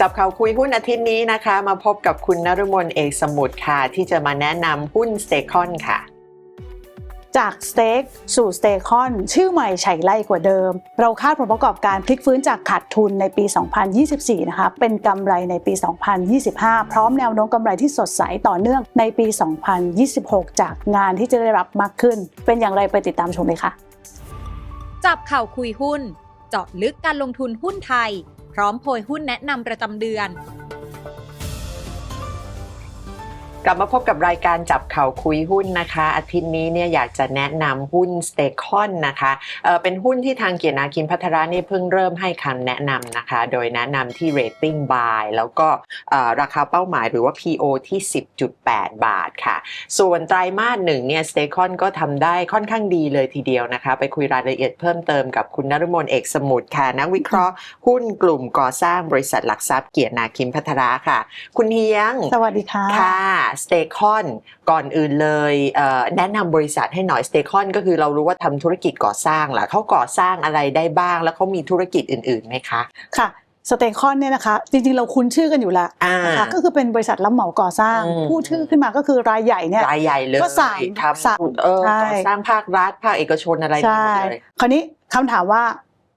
จับข่าวคุยหุ้นอาทิตย์นี้นะคะ มาพบกับคุณนฤมลเอกสมุทรค่ะ ที่จะมาแนะนำหุ้นสเตคอนค่ะ จากสเต็กสู่สเตคอน ชื่อใหม่ไฉไล่กว่าเดิม เราคาดผลประกอบการพลิกฟื้นจากขาดทุนในปี 2024 นะคะ เป็นกำไรในปี 2025 พร้อมแนวโน้มกำไรที่สดใสต่อเนื่องในปี 2026 จากงานที่จะได้รับมากขึ้น เป็นอย่างไรไปติดตามชมเลยค่ะ จับข่าวคุยหุ้น เจาะลึกการลงทุนหุ้นไทย พร้อมโพยหุ้นแนะนำประจำเดือน กลับมาพบกับรายการจับเข่าวคุยหุ้นนะคะ อาทิตย์นี้เนี่ยอยากจะแนะนำหุ้นสเตคอนนะคะเอ่อเป็นหุ้นที่ทางเกียรตินาคินพัทรานี่เพิ่งเริ่มให้คำแนะนำนะคะ โดยแนะนำที่ rating buy แล้วก็เอ่อราคาเป้าหมายหรือว่า PO ที่ 10.8 บาทค่ะ ส่วนไตรมาสหนึ่งเนี่ยสเตคอนก็ทำได้ค่อนข้างดีเลยทีเดียวนะคะ ไปคุยรายละเอียดเพิ่มเติมกับคุณนฤมลเอกสมุทรค่ะ นักวิเคราะห์หุ้นกลุ่มก่อสร้างบริษัทหลักทรัพย์เกียรตินาคินพัทราค่ะ คุณเฮียง สวัสดีค่ะค่ะสเตคอนก่อนอื่นเลยเอ่อแนะนำบริษัทให้หน่อยสเตคอนก็คือเรารู้ว่าทำธุรกิจก่อสร้างแหละเขาก่อสร้างอะไรได้บ้าง แล้วเขามีธุรกิจอื่นๆไหมคะ ค่ะสเตคอนเนี่ยนะคะจริงๆ เราคุ้นชื่อกันอยู่แล้วอ่านะคะก็คือเป็นบริษัทรับเหมาก่อสร้างอืมพูดชื่อขึ้นมาก็คือรายใหญ่เนี่ยรายใหญ่เลยก็สั่งทสั่งำเออใช่ก่อสร้างภาครัฐภาคเอกชนอะไรมีใช่หมดเลยคราวนี้คำถามว่า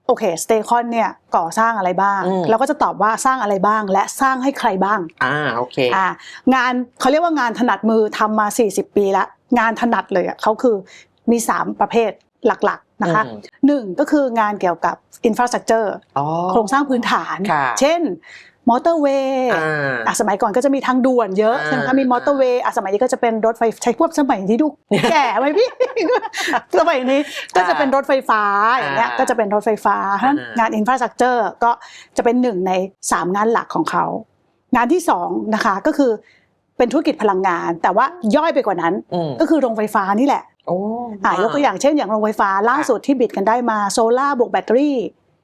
โอเคสเตคอนเนี่ยก่อสร้างอะไรบ้างอืมเราก็จะตอบว่าสร้างอะไรบ้าง และสร้างให้ใครบ้างอ่าโอเคอ่างานเขาเรียกว่างานถนัดมือทำมา 40 ปีแล้วงานถนัดเลยอะเขาคือมี 3 ประเภทหลักๆนะคะอืมหนึ่งก็คืองานเกี่ยวกับอินฟราสตรักเจอร์อ๋อโครงสร้างพื้นฐานค่ะเช่น มอเตอร์เวย์อ่าอะสมัยก่อนก็จะมีทางด่วนเยอะอ่าใช่ไหมคะมีมอเตอร์เวย์อะสมัยนี้ก็จะเป็นรถไฟใช้พวกสมัยที่ดูแก่ไหมพี่สมัยนี้ก็จะเป็นรถไฟฟ้าอย่างเงี้ยอ่าก็จะเป็นรถไฟฟ้าเพราะฉะนั้นอ่างงานอินฟราสตรักเจอร์ก็จะเป็นหนึ่งใน 3 งานหลักของเขางานที่2นะคะก็คือเป็นธุรกิจพลังงาน แต่ว่าย่อยไปกว่านั้นอืมก็คือโรงไฟฟ้านี่แหละโอ้อ่ายกตัวอย่างเช่นอย่างโรงไฟฟ้าล่าสุดที่บิดกันได้มาโซลาร์บวกแบตเตอรี่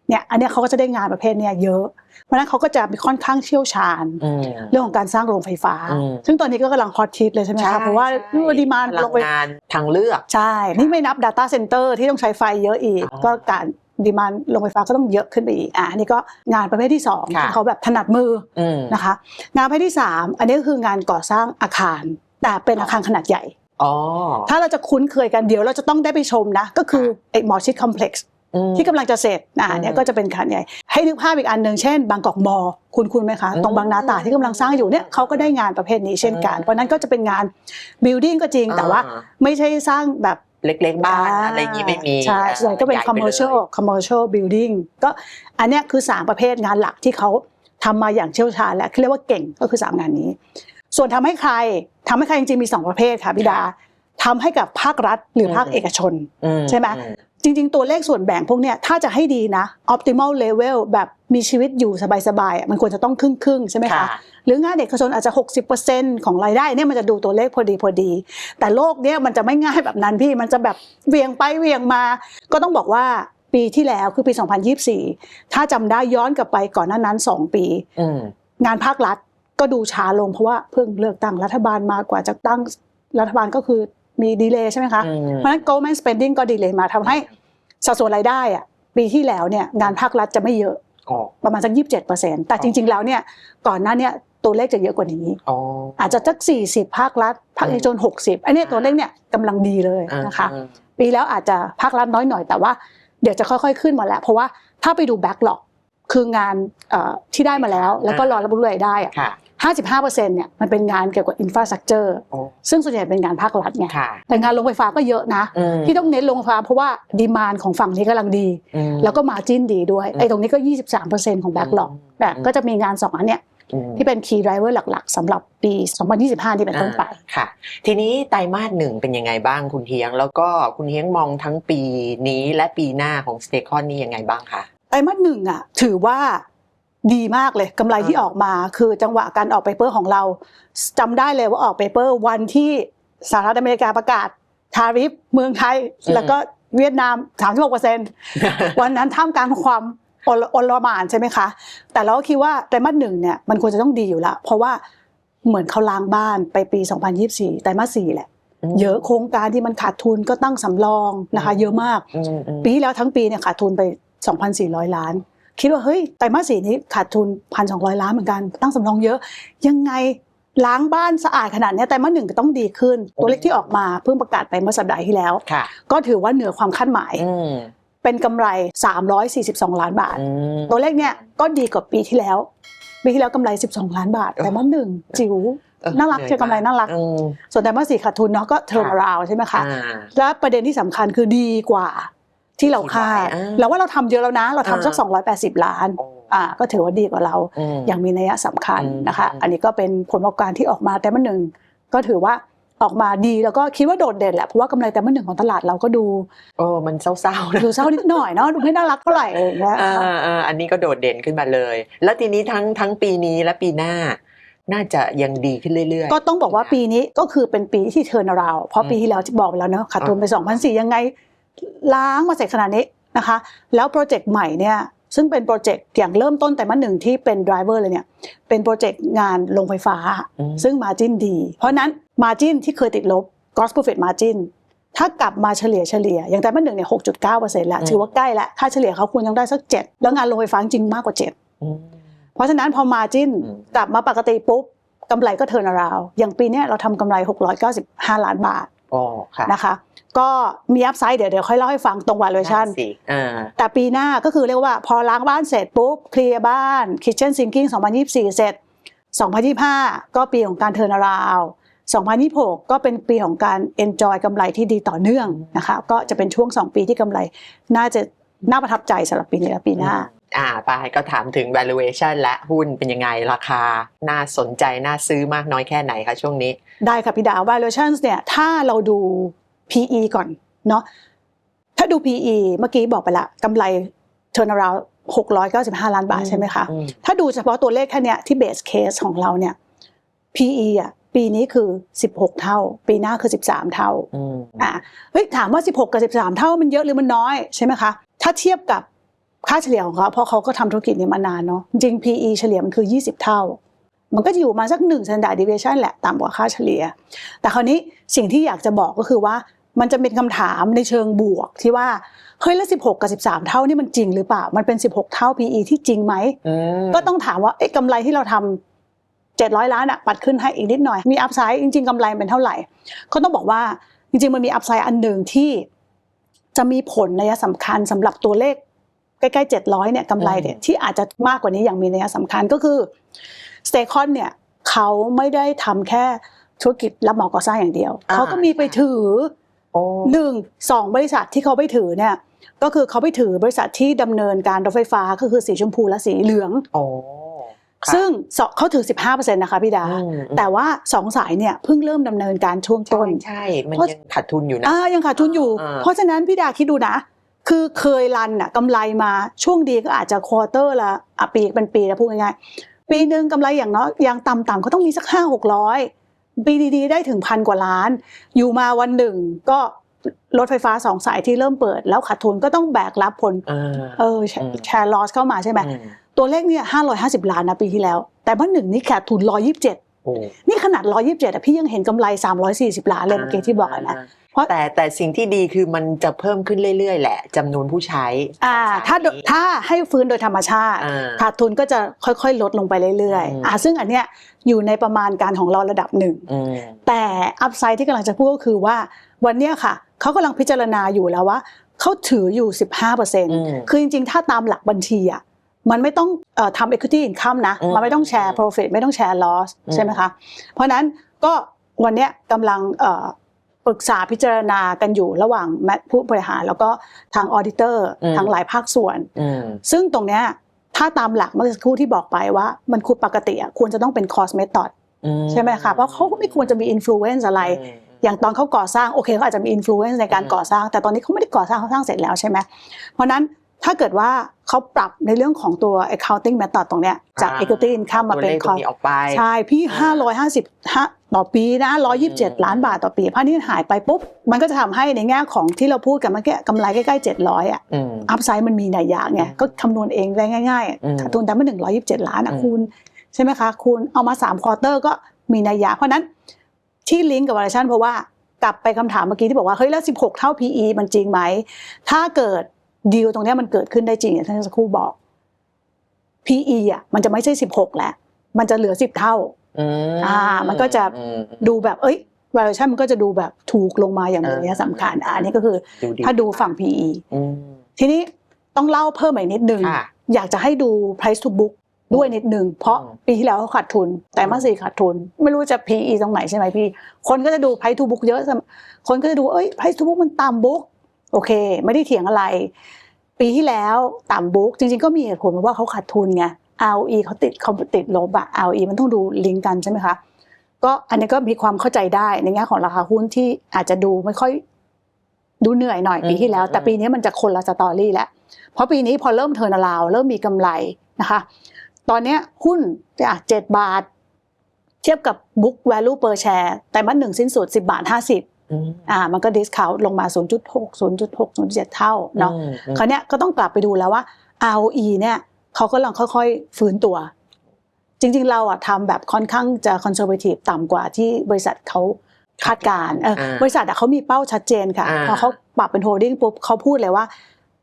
เนี่ยอันเนี้ยเขาก็จะได้งานประเภทเนี้ยเยอะ เพราะฉะนั้นเขาก็จะมีค่อนข้างเชี่ยวชาญอืมเรื่องของการสร้างโรงไฟฟ้าอืมซึ่งตอนนี้ก็กำลังฮอตฮิตเลยใช่ไหมคะเพราะว่าใช่ดีมานพลัลงงไปงานทางเลือก ใช่ นี่ไม่นับ Data Center ที่ต้องใช้ไฟเยอะอีกอ๋อก็การดีมานโรงไฟฟ้าก็ต้องเยอะขึ้นไปอีก อะอันนี่ก็งานประเภทที่สองค่ะที่เขาแบบถนัดมืออืมนะคะ งานประเภทที่สามอันนี้ก็คืองานก่อสร้างอาคาร แต่เป็นอาคารขนาดใหญ่อ๋อถ้าเราจะคุ้นเคยกันเดี๋ยวเราจะต้องได้ไปชมนะ ก็คือไอ้หมอชิดคอมเพล็กซ์อืม ที่กำลังจะเสร็จอ่าอืมเนี่ยก็จะเป็นขนาดใหญ่ ให้นึกภาพอีกอันหนึ่งเช่น บางกอกมอคุณคุณไหมคะอืมตรงบางนาตราดที่กำลังสร้างอยู่เนี่ยเขาก็ได้งานประเภทนี้เช่นกันอืมเพราะนั้นก็จะเป็นงาน building ก็จริงแต่ว่าอ่าไม่ใช่สร้างแบบเล็กๆ บ้านอะไรอย่างนี้ไม่มีใช่ส่วนใหญ่ก็เป็นใหญ่ไลย commercial commercial building ก็อันเนี้ยคือ 3 ประเภทงานหลักที่เขาทำมาอย่างเชี่ยวชาญและเรียกว่าเก่งก็คือ 3 งานนี้ ส่วนทำให้ใครทำให้ใครจริงๆมี 2 ประเภทค่ะพี่ดาทำให้กับภาครัฐหรือภาคอืมเอกชนอืใช่ไหมอื จริงๆ ตัวเลขส่วนแบ่งพวกเนี้ยถ้าจะให้ดีนะ optimal level แบบมีชีวิตอยู่สบายๆอะมันควรจะต้องครึ่งๆใช่ไหมคะค่ะหรืองานเอกชนอาจจะ 60%ของรายได้เนี่ยมันจะดูตัวเลขพอดีพอดี แต่โลกเนี้ยมันจะไม่ง่ายแบบนั้นพี่มันจะแบบเวียงไปเวียงมา ก็ต้องบอกว่าปีที่แล้วคือปี 2024 ถ้าจำได้ย้อนกลับไปก่อนหน้านั้น 2 ปีอืมงานภาครัฐก็ดูช้าลงเพราะว่าเพิ่งเลือกตั้งรัฐบาลมากว่าจะตั้งรัฐบาลก็คือ มีดีเลย์ใช่ไหมคะอืมเพราะฉะนั้น government spending ก็ดีเลย์มาทำให้สัดส่วนรายได้อะปีที่แล้วเนี่ยงานภาครัฐจะไม่เยอะอ๋อประมาณสัก27%แต่จริง ๆ แล้วเนี่ยก่อนหน้าเนี่ยตัวเลขจะเยอะกว่านี้อ๋ออาจจะสัก40ภาครัฐภาคเอกชน60อันเนี้ยตัวเลขเนี่ยกำลังดีเลยนะคะอ่าปีแล้วอาจจะภาครัฐน้อยหน่อยแต่ว่าเดี๋ยวจะค่อยๆขึ้นมาแล้ว เพราะว่าถ้าไปดูแบ็กหลอกคืองานเอ่อที่ได้มาแล้ว แล้วก็รอรับรู้รายได้อะค่ะ 55%เนี่ยมันเป็นงานเกี่ยวกับอินฟราสตรักเจอร์โอ้ซึ่งส่วนใหญ่เป็นงานภาครัฐไงค่ะแต่งานโรงไฟฟ้าก็เยอะนะอืมที่ต้องเน้นโรงไฟฟ้าเพราะว่าดีมานของฝั่งนี้กำลังดีอืมแล้วก็มาจิ้นดีด้วยอืมไอ้ตรงนี้ก็ 23%ของแบ็กหลอกอืมแต่ก็จะมีงานสองอันเนี่ยอืมที่เป็น key driver หลักๆสำหรับปี 2025 ที่เป็นต้นไปอ่าค่ะ ทีนี้ไตรมาสหนึ่งเป็นยังไงบ้างคุณเทียง แล้วก็คุณเทียงมองทั้งปีนี้และปีหน้าของสเตคอนนี่ยังไงบ้างคะไตรมาสหนึ่งอะถือว่า ดีมากเลยกำไรที่อ่าออกมา คือจังหวะการออกเปเปอร์ของเราจำได้เลยว่าออกเปเปอร์วันที่สหรัฐอเมริกาประกาศทาริฟเมืองไทย แล้วก็เวียดนาม 36%วันนั้นท่ามกลางความอลอลหมานใช่ไหมคะ แต่เราก็คิดว่าไตรมาสหนึ่งเนี่ยมันควรจะต้องดีอยู่แล้วเพราะว่าเหมือนเขาล้างบ้านไปปี 2024 ไตรมาสสี่แหละอืมเยอะโครงการที่มันขาดทุนก็ตั้งสำรองนะคะ เยอะมากอืมอืมปีที่แล้วทั้งปีเนี่ยขาดทุนไป 2,400 ล้าน คิดว่าเฮ้ยไตรมาสสี่นี้ขาดทุน1,200ล้านเหมือนกันตั้งสำรองเยอะ ยังไงล้างบ้านสะอาดขนาดเนี้ยไตรมาสหนึ่งก็ต้องดีขึ้น ตัวเลขที่ออกมาเพิ่งประกาศไปเมื่อสัปดาห์ที่แล้วค่ะก็ถือว่าเหนือความคาดหมายอืมเป็นกำไร 342 ล้านบาทอืมตัวเลขเนี่ยก็ดีกว่าปีที่แล้ว ปีที่แล้วกำไร 12 ล้านบาทเออแต่มาสหนึ่งจิ๋วเออน่ารักเหเชียวกำไรน่ารักอืมส่วนแต่มาสสี่ขาดทุนเนาะก็เทอร์ราวใช่ไหมคะอ่าและประเด็นที่สำคัญคือดีกว่า ที่เราคาดคิดไว้อ่าเราว่าเราทำเยอะแล้วนะ เราทำสักอ่า280 ล้านโอ้อ่าก็ถือว่าดีกว่าเรามอย่างมีนัยสำคัญอืมนะคะอืมอันนี้ก็เป็นผลประกอบการที่ออกมาแต่มาหนึ่งก็ถือว่าออกมาดีแล้วก็คิดว่าโดดเด่นแหละเพราะว่ากำไรแต่มาหนึ่งของตลาดเราก็ดูโอ้มันเศร้าๆนะดูเศร้านิดหน่อยเนาะดูไม่น่ารักเท่าไหร่เองนะเออเอออันนี้ก็โดดเด่นขึ้นมาเลย แล้วทีนี้ทั้งทั้งปีนี้และปีหน้า น่าจะยังดีขึ้นเรื่อยๆ ก็ต้องบอกว่าปีนี้ก็คือเป็นปีที่เทิร์นราวเพราะปีที่แล้วที่บอกไปแล้วเนาะขาดทุนไป 2,004 ยังไง ล้างมาเสร็จขนาดนี้นะคะ แล้วโปรเจกต์ใหม่เนี่ยซึ่งเป็นโปรเจกต์อย่างเริ่มต้นแต่มาหนึ่งที่เป็นไดรเวอร์เลยเนี่ยเป็นโปรเจกต์งานโรงไฟฟ้าอืมซึ่งมาจินดี เพราะฉะนั้นมาจินที่เคยติดลบ gross profit margin ถ้ากลับมาเฉลี่ยเฉลี่ย อย่างแต่มาหนึ่งเนี่ย6.9%แล้วถือว่าใกล้แล้วค่าเฉลี่ยเขาควรต้องได้สัก7แล้วงานโรงไฟฟ้าจริงมากกว่า7อืมเพราะฉะนั้นพอมาจินอืมกลับมาปกติปุ๊บกำไรก็เทิร์นราว อย่างปีเนี้ยเราทำกำไร 695 ล้านบาท อ๋อค่ะนะคะ ก็มีอัพไซด์เดี๋ยวเดี๋ยวค่อยเล่าให้ฟังตรง valuation สิอ่าแต่ปีหน้าก็คือเรียกว่าพอล้างบ้านเสร็จปุ๊บเคลียร์บ้าน Kitchen Sinking 2024 เสร็จ 2025 ก็ปีของการเทิร์นราว2026 ก็เป็นปีของการ enjoy กำไรที่ดีต่อเนื่องนะคะ ก็จะเป็นช่วง 2 ปีที่กำไรน่าจะน่าประทับใจสำหรับปีนี้และปีหน้า อ่าไปก็ถามถึง valuation และหุ้นเป็นยังไงราคา น่าสนใจน่าซื้อมากน้อยแค่ไหนคะช่วงนี้ ได้ค่ะพี่ดาว valuations เนี่ยถ้าเราดู PE ก่อนเนาะถ้าดู PE เมื่อกี้บอกไปละกำไร turnaround 695 ล้านบาทใช่ไหมคะอืมถ้าดูเฉพาะตัวเลขแค่เนี้ยที่ base case ของเราเนี่ย PE อะปีนี้คือ 16 เท่า ปีหน้าคือ 13 เท่าอืมอะเฮ้ยถามว่า 16 กับ 13 เท่ามันเยอะหรือมันน้อยใช่ไหมคะ ถ้าเทียบกับ ค่าเฉลี่ยของเขาเพราะเขาก็ทำธุรกิจนี้มานานเนาะจริง PE เฉลี่ยมันคือ 20 เท่า มันก็จะอยู่มาสักหนึ่ง standard deviation แหละต่ำกว่าค่าเฉลี่ย แต่คราวนี้สิ่งที่อยากจะบอกก็คือว่ามันจะเป็นคำถามในเชิงบวกที่ว่าเฮ้ยแล้ว16 กับ 13 เท่านี่มันจริงหรือเปล่า มันเป็น 16 เท่า PE ที่จริงไหมอืมก็ต้องถามว่าเอ๊ะกำไรที่เราทำ700 ล้านอะปัดขึ้นให้อีกนิดหน่อย มีอัพไซด์จริง ๆกำไรเป็นเท่าไหร่ก็ต้องบอกว่าจริง ๆ มันมีอัพไซด์อันหนึ่งที่จะมีผลนัยสำคัญสำหรับตัวเลข ใกล้ๆ700เนี่ยกำไรเนี่ยที่อาจจะมากกว่านี้อย่างมีนัยสำคัญก็คือสเต c o n เนี่ยเขาไม่ได้ทำแค่ธุรกิจรับเหมาก่อสร้างอย่างเดียวอ่าเขาก็มีไปถือโอ้หนึ่งสองบริษัทที่เขาไปถือเนี่ยก็คือเขาไปถือบริษัทที่ดำเนินการรถไฟฟ้าก็คือสีชมพูและสีเหลืองโอ้ค่ะซึ่งสเขาถือ 15%นะคะพี่ดาอืมแต่ว่าสองสายเนี่ยเพิ่งเริ่มดำเนินการช่วงใช่ต้น ใช่ มันเพราะยังขาดทุนอยู่นะอ่ายังขาดทุนอยู่อ่าเพราะฉะนั้นพี่ดาคิดดูนะ คือเคยรันอะกำไรมาช่วงดีก็อาจจะควอเตอร์ละอะปีเป็นปีแล้วพูดง่ายๆปีหนึ่งกำไรอย่างน้อยอย่างต่ำๆเขาต้องมีสักห้าหกร้อยปีดีๆได้ถึงพันกว่าล้าน อยู่มาวันหนึ่งก็รถไฟฟ้าสองสายที่เริ่มเปิด แล้วขาดทุนก็ต้องแบกรับผลเออเออแชอืมแชร์ลอสเข้ามาใช่ไหมอืมตัวเลขเนี่ยห้าร้อยห้าสิบล้านนะปีที่แล้ว แต่เมื่อหนึ่งนี่ขาดทุนร้อยี่สิบเจ็ดโอ้ นี่ขนาดร้อยี่สิบเจ็ดอะพี่ยังเห็นกำไรสามร้อยสี่สิบล้านเลยเมื่อกี้ที่บอกอะนะเพราะแต่แต่สิ่งที่ดีคือมันจะเพิ่มขึ้นเรื่อยๆ แหละจำนวนผู้ใช้อ่าสยถ้าโดนี้ถ้าให้ฟื้นโดยธรรมชาติอ่าขาดทุนก็จะค่อยๆ ลดลงไปเรื่อยอืมๆอ่าซึ่งอันเนี้ยอยู่ในประมาณการของเราระดับหนึ่งอืมแต่อัพไซด์ที่กำลังจะพูดก็คือว่าวันเนี้ยค่ะเขากำลังพิจารณาอยู่แล้วว่าเขาถืออยู่ 15%คือจริงๆ ถ้าตามหลักบัญชีอะ มันไม่ต้องเอ่อทำ equity income นะอืมมันไม่ต้องแชร์ profit ไม่ต้องแชร์ loss อืมใช่ไหมคะ เพราะฉะนั้นก็วันเนี้ยกำลังเอ่อปรึกษาพิจารณากันอยู่ระหว่างแมผู้บริหารแล้วก็ทางออดิเตอร์ทางหลายภาคส่วนอืมซึ่งตรงเนี้ยถ้าตามหลักเมื่อสักครู่ที่บอกไปว่ามันควรปกติอะควรจะต้องเป็น cost method อืใช่ไหมคะ เพราะเขาก็ไม่ควรจะมี influence อะไรอืมอย่างตอนเขาก่อสร้างโอเคเขาอาจจะมี influence ในการอืมก่อสร้าง แต่ตอนนี้เขาไม่ได้ก่อสร้างเขาสร้างเสร็จแล้วใช่ไหมเพราะฉะนั้น ถ้าเกิดว่าเขาปรับในเรื่องของตัว accounting method ตรงเนี้ยจากอ่า equity income มาเป็นตัวลขตรงนี้ออกไปใช่พี่อ่า550ต่อปีนะอืม127 ล้านบาทต่อปีพานี้หายไปปุ๊บ มันก็จะทำให้ในแง่ของที่เราพูดกันเมื่อกี้กำไรใกล้ๆ 700 อะอืมอัพไซด์มันมีนัยยะไงอืมก็คำนวณเองได้ง่ายๆอะอืมขาดทุนแต่ไม่127 ล้านอะอืมคูณใช่ไหมคะคูณเอามา3ควอเตอร์ก็มีนัยยะเพราะฉะนั้นที่ลิงก์กับ valuation เพราะว่ากลับไปคำถามเมื่อกี้ที่บอกว่าเฮ้ยแล้ว 16 เท่า PE มันจริงไหมถ้าเกิด ดีลตรงเนี้ยมันเกิดขึ้นได้จริงอย่างที่ท่านสักครู่บอก PE อะมันจะไม่ใช่16แล้วมันจะเหลือ10เท่าอืมอ่า มันก็จะอืมดูแบบ เอ้ย valuation มันก็จะดูแบบถูกลงมาอย่างนี้ยสำคัญอะอันนี้ก็คือดีถ้าดูฝั่ง PE อืมทีนี้ต้องเล่าเพิ่มอีกนิดนึงค่ะอยากจะให้ดู price to book ด้วยนิดนึง เพราะอืมปีที่แล้วเขาขาดทุน แต่มาสี่ขาดทุน ไม่รู้จะ PE ตรงไหนใช่ไหมพี่ คนก็จะดู price to book เยอะ คนก็จะดู เอ้ย price to book มันต่ำ book โอเค ไม่ได้เถียงอะไร ปีที่แล้วต่ำ book จริง ๆ ก็มีเหตุผลเพราะว่าเขาขาดทุนไง ROE เขาติดเขาติดลบอะ ROE มันต้องดูลิงก์กันใช่ไหมคะก็อันนี้ก็มีความเข้าใจได้ในแง่ของราคาหุ้นที่อาจจะดูไม่ค่อยดูเหนื่อยหน่อยปีที่แล้วอืมแต่ปีนี้มันจะคนละสตอรี่แล้วเพราะปีนี้พอเริ่มเทิร์นาราวเริ่มมีกำไรนะคะ ตอนเนี้ยหุ้นอะเจ็ดบาท เทียบกับ book value per share แต่มันหนึ่งสิ้นสุด10บาท50อืม อ่ามันก็ discount ลงมา 0.6 0.6 0.7 เท่าเนาะอืมอืมคราวเนี้ยก็ต้องกลับไปดูแล้วว่า ROE เนี่ยเขาก็กำลังค่อยๆ ฟื้นตัว จริงๆ เราอะทำแบบค่อนข้างจะ conservative ต่ำกว่าที่บริษัทเขาคาดการณ์เอออ่าบริษัทอะเขามีเป้าชัดเจนค่ะอ่าพอเขาปรับเป็น holding ปุ๊บเขาพูดเลยว่า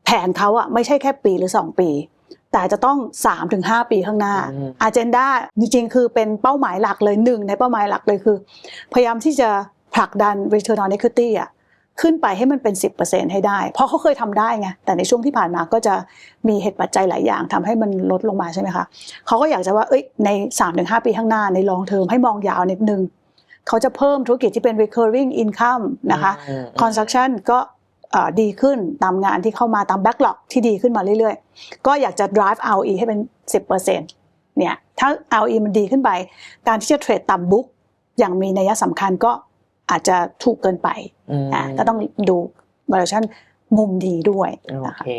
แผนเขาอะไม่ใช่แค่ปีหรือ 2 ปี แต่จะต้อง 3-5 ปีข้างหน้าอืม agenda จริงๆ คือเป็นเป้าหมายหลักเลยหนึ่งในเป้าหมายหลักเลยคือ พยายามที่จะ ผลักดัน return on equity อะขึ้นไปให้มันเป็น 10%ให้ได้ เพราะเขาเคยทำได้ไง แต่ในช่วงที่ผ่านมาก็จะมีเหตุปัจจัยหลายอย่างทำให้มันลดลงมาใช่ไหมคะ เขาก็อยากจะว่า เอ้ย ใน 3-5 ปีข้างหน้าใน long term ให้มองยาวนิดนึง เขาจะเพิ่มธุรกิจที่เป็น recurring income นะคะอืม construction ก็เอ่อดีขึ้นตามงานที่เข้ามาตาม backlog ที่ดีขึ้นมาเรื่อยๆ ก็อยากจะ drive ROE ให้เป็น 10%เนี่ย ถ้า ROE มันดีขึ้นไป การที่จะเทรดต่ำบุ๊กอย่างมีนัยสำคัญก็ อาจจะถูกเกินไปอืมอะก็ต้องดู valuation มุมดีด้วยโอนะคะเค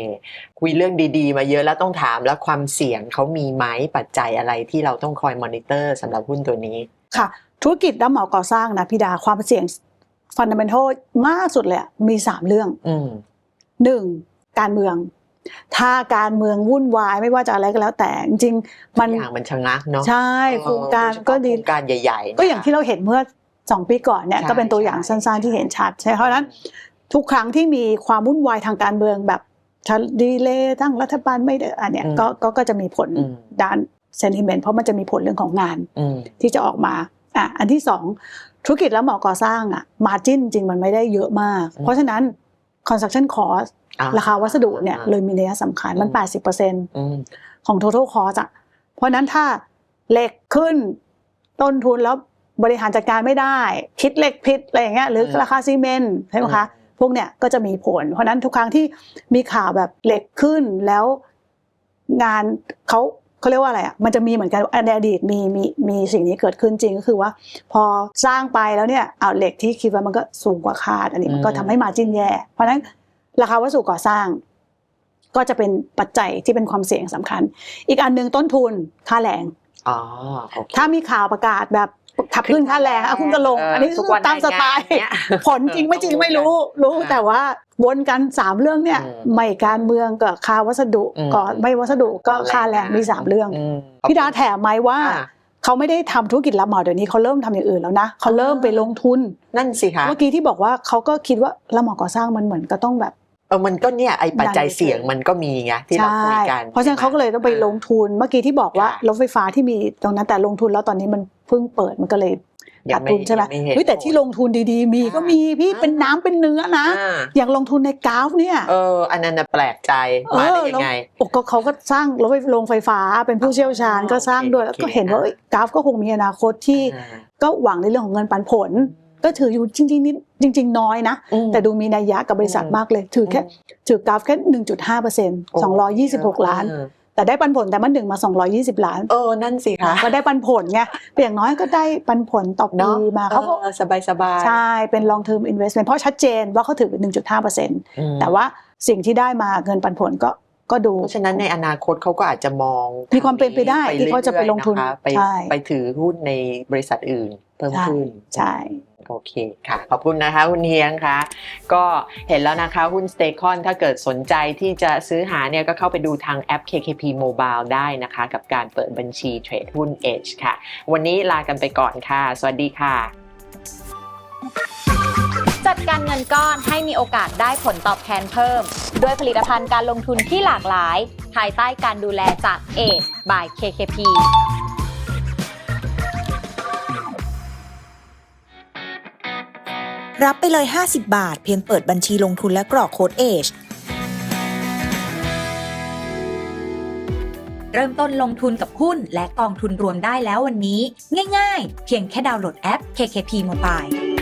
คุยเรื่องดีๆ มาเยอะแล้วต้องถามแล้วความเสี่ยงเขามีไหมปัจจัยอะไรที่เราต้องคอยมอนิเตอร์สำหรับหุ้นตัวนี้ค่ะ ธุรกิจรับเหมาก่อสร้างนะพี่ดาความเสี่ยง fundamental มากสุดเลยอะมี3เรื่องอืมหนึ่งการเมือง ถ้าการเมืองวุ่นวายไม่ว่าจะอะไรก็แล้วแต่จริงๆมันทุกอย่างมันชะงักเนาะใช่โครงการก็ดีโครงการใหญ่ ๆ ก็อย่างที่เราเห็นเมื่อ สองปีก่อนเนี่ยใช่ก็เป็นตัวอย่างใช่สั้นๆที่เห็นชัดใช่เพราะฉะนั้นทุกครั้งที่มีความวุ่นวายทางการเมืองแบบชัดีเลย์ตั้งรัฐบาลไม่ได้อันเนี้ยอืมก็ก็ก็จะมีผลอืมด้าน sentiment เพราะมันจะมีผลเรื่องของงานอืมที่จะออกมาอะอันที่สองธุรกิจแล้วเหมาก่อสร้างอะมาจิ้นจริงมันไม่ได้เยอะมากอืมเพราะฉะนั้น construction cost อ่ราคาวัสดุเนี่ยอ่าเลยมีนัยสำคัญมันอืม80%อืมของ total cost อะเพราะฉะนั้นถ้าเหล็กขึ้นต้นทุนแล้ว บริหารจัดการไม่ได้ คิดเหล็กผิดอะไรอย่างเงี้ยหรือราคาซีเมนต์ใช่ไหมคะพวกเนี้ยก็จะมีผล เพราะฉะนั้นทุกครั้งที่มีข่าวแบบเหล็กขึ้นแล้วงานเขาเขาเรียกว่าอะไรอะ มันจะมีเหมือนกันในอดีตมีมีมีสิ่งนี้เกิดขึ้นจริงก็คือว่า พอสร้างไปแล้วเนี่ยเอาเหล็กที่คิดว่ามันก็สูงกว่าคาดอันนี้มันก็อืมทำให้มาจิ้นแย่ เพราะฉะนั้นราคาวัสดุก่อสร้าง ก็จะเป็นปัจจัยที่เป็นความเสี่ยงสำคัญ อีกอันหนึ่งต้นทุนค่าแรงอ๋อโอเคถ้ามีข่าวประกาศแบบ ขับขึ้นค่าแรงอะคุณก็ลง อันนี้ทุกวันตามสไตล์ในงานเนี้ยผลจริงไม่จริงไม่รู้รู้อ่าแต่ว่าวนกันสามเรื่องเนี่ยอืมไม่การเมืองกับค่าวัสดุอืมก็ไม่วัสดุก็ค่าแรงมีสามเรื่องอืมพี่ดาแถมไหมว่าอ่าเขาไม่ได้ทำธุรกิจรับเหมาเดี๋ยวนี้เขาเริ่มทำอย่างอื่นแล้วนะเขาเริ่มไปลงทุนนั่นสิคะเมื่อกี้ที่บอกว่าเขาก็คิดว่ารับเหมาก่อสร้างมันเหมือนก็ต้องแบบเออมันก็เนี่ยไอปัจจัยเสี่ยงมันก็มีไงที่เราคุยกัน เพราะฉะนั้นเขาก็เลยต้องไปลงทุนเมื่อกี้ที่บอกว่าค่ะรถไฟฟ้าที่มีตรงนั้นแต่ลงทุนแล้วตอนนี้มันเพิ่งเปิดมันก็เลยยัขางดไม่ทุนใช่ไหมยังไม่เห็นเฮ้ยแต่ที่ลงทุนดีๆ มีอ่าก็มีพี่อ่าเป็นน้ำเป็นเนื้อนะอ่าอย่างลงทุนในกราฟเนี่ยเอออันนั้นน่ะแปลกใจมาได้ยังไงโอ้ก็เขาก็สร้างรถไฟโรงไฟฟ้าเป็นผู้เชี่ยวชาญอ๋อก็สร้างด้วยโอเคแล้วก็เห็นว่าโอเคเอ้ยกราฟก็คงมีอนาคตที่อ่าก็หวังในเรื่องของเงินปันผล ก็ถืออยู่จริงๆนิดจริง ๆ น้อยนะอืมแต่ดูมีนัยยะกับบริษัทอืมมากเลย ถือแค่อืมถือกราฟแค่หนึ่งจุดห้าเปอร์เซ็นต์สองร้อยยี่สิบหกล้านเออแต่ได้ปันผลแต่มันหนึ่งมาสองร้อยยี่สิบล้าน เออ นั่นสิคะก็ได้ปันผลไงแต่อย่างน้อยก็ได้ปันผลต่อปีเนาะมาเขาก็สบายสบายๆใช่ เป็น long term investment เพราะชัดเจนว่าเขาถือ1.5%อืมแต่ว่าสิ่งที่ได้มาเงินปันผลก็ก็ดู เพราะฉะนั้นในอนาคตเขาก็อาจจะมองมีความเป็นไปได้ที่เขาจะไปลงทุนเรื่อยๆะคะไปใช่ไปถือหุ้นในบริษัทอื่นเพิ่มขึ้นใช่ โอเคค่ะ ขอบคุณนะคะคุณเฮียงคะก็เห็นแล้วนะคะหุ้น s t a y c o n ถ้าเกิดสนใจที่จะซื้อหาเนี่ยก็เข้าไปดูทางแอป KKP Mobile ได้นะคะ กับการเปิดบัญชีเทรดหุ้น Edge ค่ะ วันนี้ลากันไปก่อนค่ะ สวัสดีค่ะ จัดการเงินก้อนให้มีโอกาสได้ผลตอบแทนเพิ่ม ด้วยผลิตภัณฑ์การลงทุนที่หลากหลาย ภายใต้การดูแลจากเอ by KKP รับไปเลย 50 บาท เพียงเปิดบัญชีลงทุนและกรอกโค้ด AGE เริ่มต้นลงทุนกับหุ้นและกองทุนรวมได้แล้ววันนี้ ง่ายๆ เพียงแค่ดาวน์โหลดแอป KKP Mobile